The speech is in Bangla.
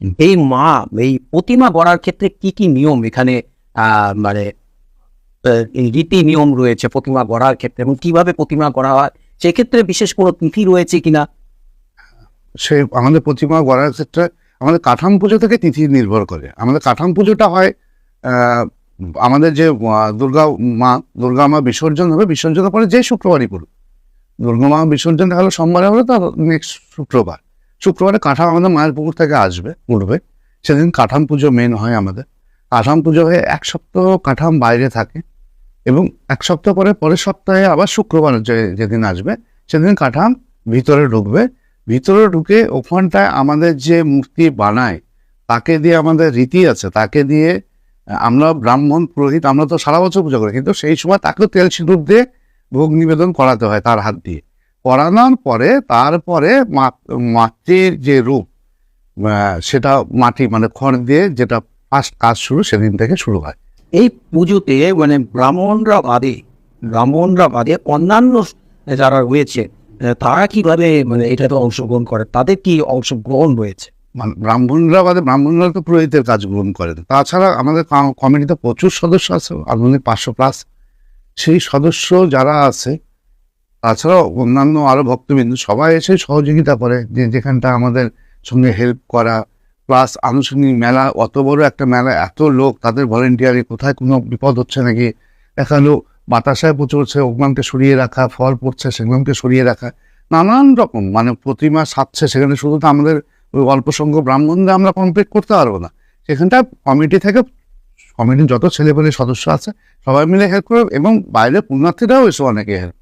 এই মা, এই প্রতিমা গড়ার ক্ষেত্রে কি কি নিয়ম এখানে মানে রীতি নিয়ম রয়েছে প্রতিমা গড়ার ক্ষেত্রে এবং কীভাবে প্রতিমা গড়া হয়? সেক্ষেত্রে বিশেষ কোনো তিথি রয়েছে কিনা? সে আমাদের প্রতিমা গড়ার ক্ষেত্রে আমাদের কাঠাম পুজো থেকে তিথি নির্ভর করে। আমাদের কাঠাম পুজোটা হয় আমাদের যে দুর্গা মা দুর্গা মা বিসর্জন হবে, বিসর্জনের পরে যে শুক্রবারই পড়ুক। দুর্গা মা বিসর্জন হলো সোমবারে হলো তার নেক্সট শুক্রবার। শুক্রবারে কাঠাম আমাদের মায়ের পুকুর থেকে আসবে উঠবে। সেদিন কাঠাম পুজো মেন হয় আমাদের। কাঠাম পুজো হয়ে এক সপ্তাহ কাঠাম বাইরে থাকে এবং এক সপ্তাহ পরে পরের সপ্তাহে আবার শুক্রবার যেদিন আসবে, সেদিন কাঠাম ভিতরে ঢুকবে। ভিতরে ঢুকে ওখানটায় আমাদের যে মূর্তি বানায়, তাকে দিয়ে আমাদের রীতি আছে। তাকে দিয়ে আমরা ব্রাহ্মণ পুরোহিত, আমরা তো সারা বছর পুজো করি, কিন্তু সেই সময় তাকেও তেল সিঁদুর দিয়ে ভোগ নিবেদন করাতে হয় তার হাত দিয়ে। করানোর পরে তারপরে মাটির যে রূপ সেটা মাটি মানে খড় দিয়ে যেটা ফার্স্ট কাজ শুরু সেদিন থেকে শুরু হয়। এই পুজোতে মানে ব্রাহ্মণরা বাদে ব্রাহ্মণরা বাদে অন্যান্য যারা রয়েছে তারা কীভাবে মানে এটাতে অংশগ্রহণ করে? তাদের কি অংশগ্রহণ রয়েছে? মানে ব্রাহ্মণরা বাদে ব্রাহ্মণরা তো পুরোহিতের কাজ গ্রহণ করেন। তাছাড়া আমাদের কমিটিতে প্রচুর সদস্য আছে আনুমানিক পাঁচশো প্লাস সেই সদস্য যারা আছে তাছাড়াও অন্যান্য আরও ভক্তবিন্দু সবাই এসে সহযোগিতা করে যে যেখানটা আমাদের সঙ্গে হেল্প করা প্লাস আনুষ্ঠানিক মেলা, অত বড় একটা মেলা, এত লোক, তাদের ভলেন্টিয়ারি কোথায় কোনো বিপদ হচ্ছে নাকি? দেখাল বাতাসায় প্রচুর হচ্ছে ওগুলোকে সরিয়ে রাখা, ফল পড়ছে, সেগুলোকে সরিয়ে রাখা, নানান রকম মানে প্রতিমা সাজছে সেখানে শুধু তো আমাদের ওই অল্প সংখ্যক ব্রাহ্মণদের আমরা কমপ্লিট করতে পারব না। সেখানটা কমিটি থেকে কমিটির যত ছেলেপেলে সদস্য আছে, সবাই মিলে হেল্প করে এবং বাইরে পুণ্যার্থীরাও এসে অনেকে হেল্প